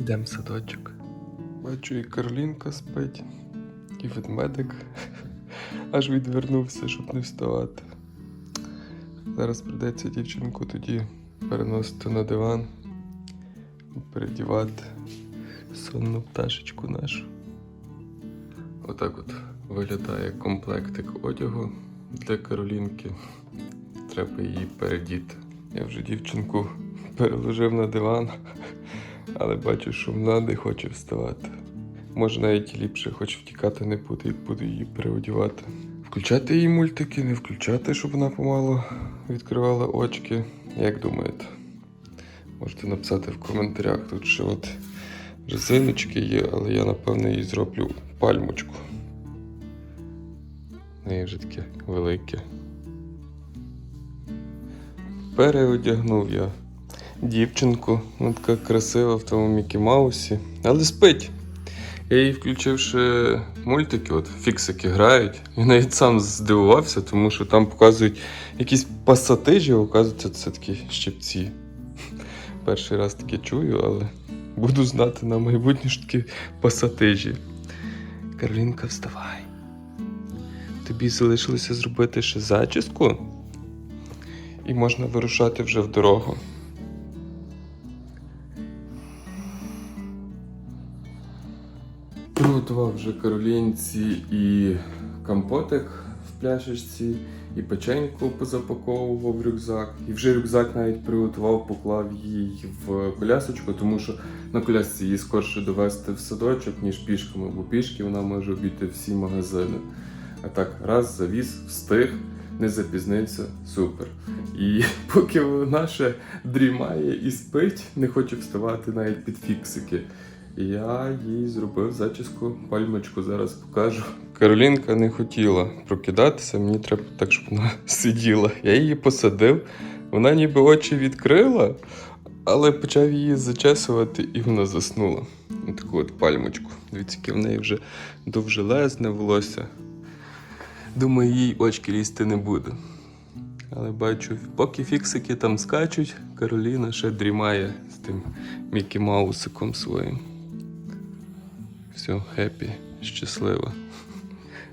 Йдемо в садочок. Бачу, і Каролінка спить, і ведмедик аж відвернувся, щоб не вставати. Зараз прийдеться дівчинку тоді переносити на диван, передівати сонну пташечку нашу. Отак от виглядає комплектик одягу для Каролінки. Треба її передіти. Я вже дівчинку переложив на диван, але бачу, що вона не хоче вставати. Може навіть ліпше, хоч втікати не буде, як буду її переодівати. Включати її мультики, не включати, щоб вона помало відкривала очки. Як думаєте? Можете написати в коментарях. Тут ще от резиночки є, але я напевно їй зроблю пальмочку. Неї вже таке велике. Переодягнув я дівчинку, вона така красива в тому Мікі Маусі, але спить. Я їй включив ще мультики, от фіксики грають. І навіть сам здивувався, тому що там показують якісь пасатижі, оказується, це такі щипці. Перший раз таке чую, але буду знати на майбутнє що такі пасатижі. Каролінка, вставай. Тобі залишилося зробити ще зачіску, і можна вирушати вже в дорогу. Приготував вже Каролінці і компотик в пляшечці, і печеньку позапаковував рюкзак. І вже рюкзак навіть приготував, поклав їй в колясочку, тому що на колясці її скорше довести в садочок, ніж пішками, бо пішки вона може обійти всі магазини. А так, раз завіз, встиг, не запізнився, супер. І поки вона ще дрімає і спить, не хоче вставати навіть під фіксики. Я їй зробив зачіску, пальмочку зараз покажу. Каролінка не хотіла прокидатися, мені треба так, щоб вона сиділа. Я її посадив, вона ніби очі відкрила, але почав її зачесувати і вона заснула. Таку от пальмочку. Дивіться, в неї вже довжелезне волосся. Думаю, їй очки лізти не буде. Але бачу, поки фіксики там скачуть, Кароліна ще дрімає з тим Мікі Маусиком своїм. Все, хеппі, щаслива.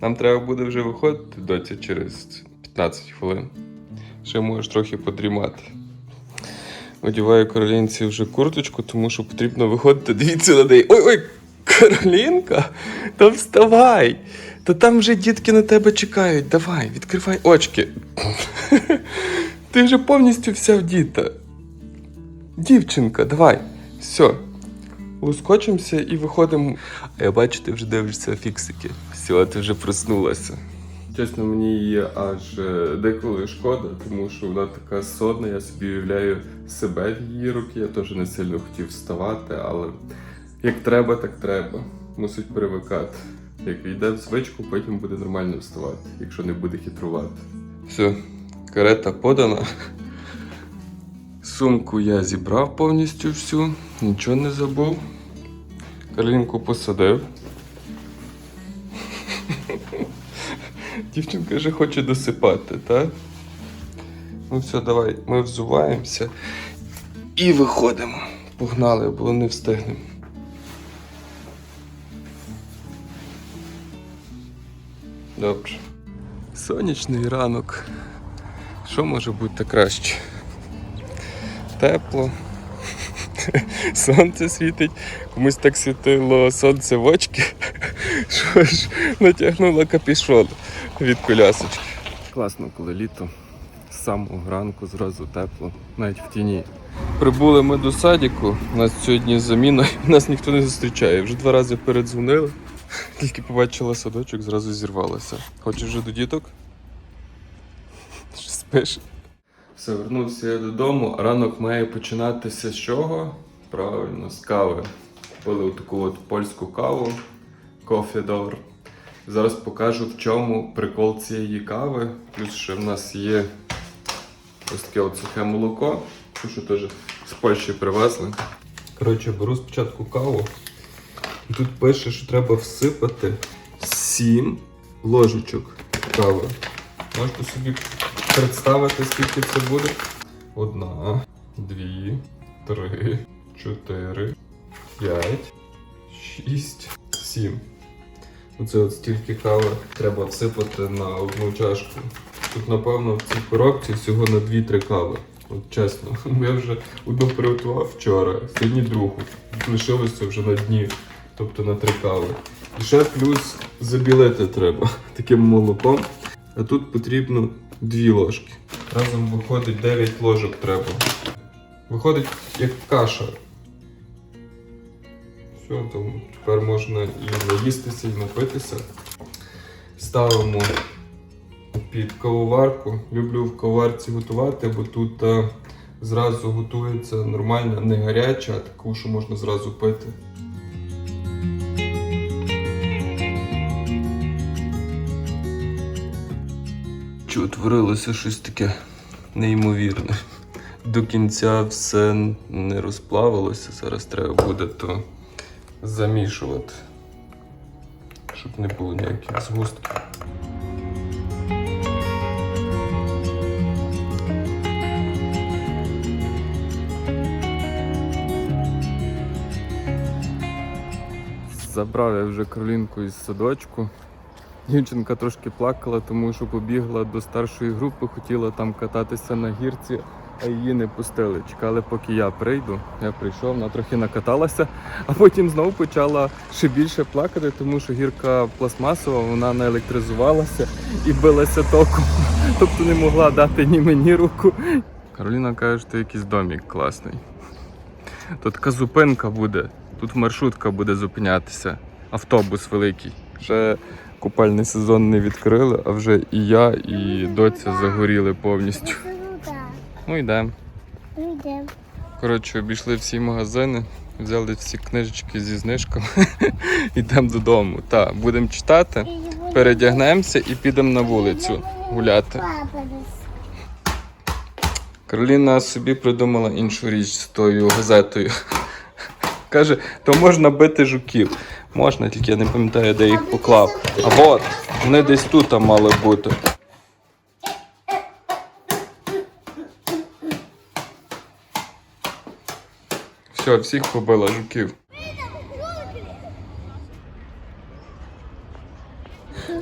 Нам треба буде вже виходити доця через 15 хвилин. Ще можеш трохи подрімати. Одіваю Каролінці вже курточку, тому що потрібно виходити. Дивіться на неї. Ой-ой, Каролінка, та вставай! Та там вже дітки на тебе чекають. Давай, відкривай очки. Ти вже повністю вся вдіта. Дівчинка, давай. Все. Лускочимося і виходимо. А я бачу, ти вже дивишся фіксики. Все, ти вже проснулася. Чесно, мені її аж е, деколи шкода, тому що вона така сонна, я собі уявляю себе в її руки. Я теж не сильно хотів вставати, але як треба, так треба. Мусить привикати. Як війде в звичку, потім буде нормально вставати, якщо не буде хитрувати. Все, карета подана. Сумку я зібрав повністю всю, нічого не забув. Каролінку посадив. Дівчинка вже хоче досипати, так? Ну все, давай, ми взуваємося і виходимо. Погнали, бо не встигнемо. Добре. Сонячний ранок. Що може бути краще? Тепло. Сонце світить, комусь так світило сонце в очки, що ж натягнуло капішон від колясочки. Класно, коли літо з самого ранку зразу тепло, навіть в тіні. Прибули ми до садіку, у нас сьогодні заміна, нас ніхто не зустрічає. Вже два рази передзвонили, тільки побачила садочок, зразу зірвалася. Хочеш вже до діток? Що спиш? Все, вернувся я додому. Ранок має починатися з чого? Правильно, з кави. Пили таку от польську каву, кофе-дор. Зараз покажу, в чому прикол цієї кави. Плюс ще в нас є ось таке от сухе молоко, що теж з Польщі привезли. Коротше, беру спочатку каву. Тут пише, що треба всипати 7 ложечок кави. Можете собі представити, скільки це буде. Одна, дві, три, чотири, п'ять, шість, сім. Оце от стільки кави треба всипати на одну чашку. Тут, напевно, в цій коробці всього на 2-3 кави. От чесно. Я вже одну приготував вчора, сьогодні другу. Лишилося вже на дні, тобто на 3 кави. І ще плюс забілити треба таким молоком. А тут потрібно 2 ложки. Разом виходить 9 ложок треба. Виходить як каша. Все, там тепер можна і наїстися, і напитися. Ставимо під кавоварку. Люблю в кавоварці готувати, бо тут е, зразу готується нормальна, не гаряча, а таку, що можна зразу пити. Чи утворилося щось таке неймовірне. До кінця все не розплавилося. Зараз треба буде то замішувати, щоб не було ніяких згустків. Забрав я вже кролінку із садочку. Дівчинка трошки плакала, тому що побігла до старшої групи, хотіла там кататися на гірці, а її не пустили. Чекали, поки я прийду. Я прийшов, вона трохи накаталася, а потім знову почала ще більше плакати, тому що гірка пластмасова, вона наелектризувалася і билася током. Тобто не могла дати ні мені руку. Кароліна каже, що якийсь домик класний. Тут така зупинка буде. Тут маршрутка буде зупинятися. Автобус великий. Вже купальний сезон не відкрили, а вже і я, і доця загоріли повністю. Ну йдемо. Йдемо. Коротше, обійшли всі магазини, взяли всі книжечки зі знижками. Йдемо додому. Так, будемо читати, передягнемося і підемо на вулицю гуляти. Кароліна собі придумала іншу річ з тою газетою. Каже, то можна бити жуків. Можна, тільки я не пам'ятаю, де їх поклав. А от, вони десь тут мали бути. Все, всіх побила жуків.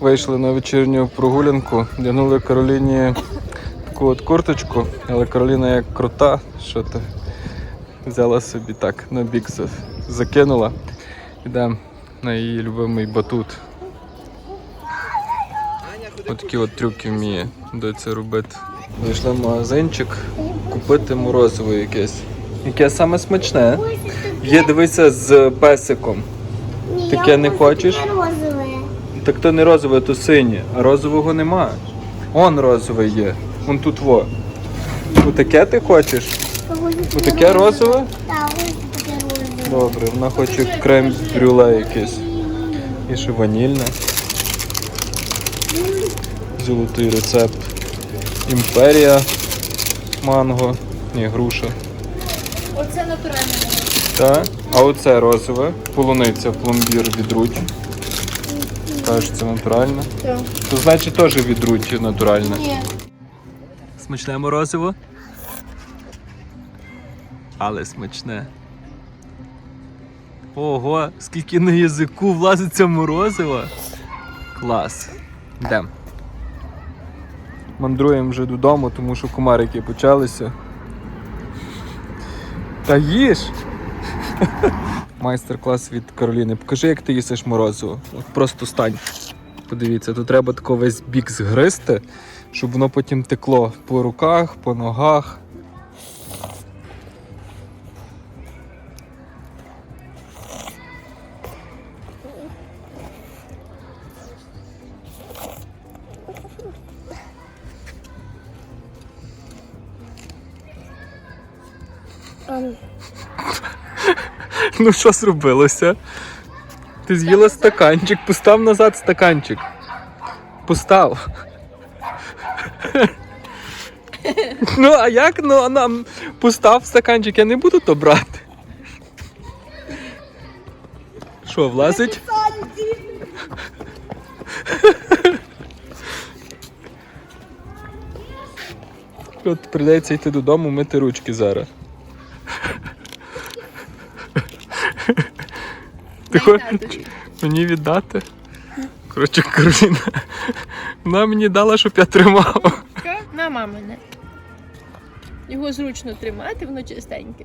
Вийшли на вечірню прогулянку, вдягнули Кароліні таку от курточку, але Кароліна як крута, що ти взяла собі так на бік закинула. Йдемо на її любимий батут. Ось такі от трюки вміє доця робити. Вийшли в магазинчик купити морозиво якесь. Яке саме смачне. Є, дивися, з песиком. Таке не хочеш? Так то не розове, то синє, а розового нема. Он розове є. Вон тут во. Отаке ти хочеш? Отаке розове? Так, ось таке розове. Добре, вона хоче крем з брюле якийсь. І ще ванільне. Золотий рецепт. Імперія. Манго. Ні, груша. Оце натуральне. Так. А оце розове. Полуниця, пломбір від руті. Кажуть, це натуральне. Так. То значить теж від руті натуральне. Ні. Смачне морозиво. Але смачне. Ого, скільки на язику влазиться морозиво. Клас. Йдемо. Мандруємо вже додому, тому що комарики почалися. Та їж! Майстер-клас від Кароліни. Покажи, як ти їсиш морозиво. От просто стань. Подивіться, тут треба тако весь бік згристи, щоб воно потім текло по руках, по ногах. Ну що зробилося? Ти з'їла стаканчик, постав назад стаканчик. Постав. Ну, а як? Ну, нам постав стаканчик, я не буду то брати. Що, влазить? От прийдеться йти додому, мити ручки зараз. Ти хочеш мені віддати? Коротше, Кароліна. Вона мені дала, щоб я тримав. На мамине. Його зручно тримати, воно чистеньке.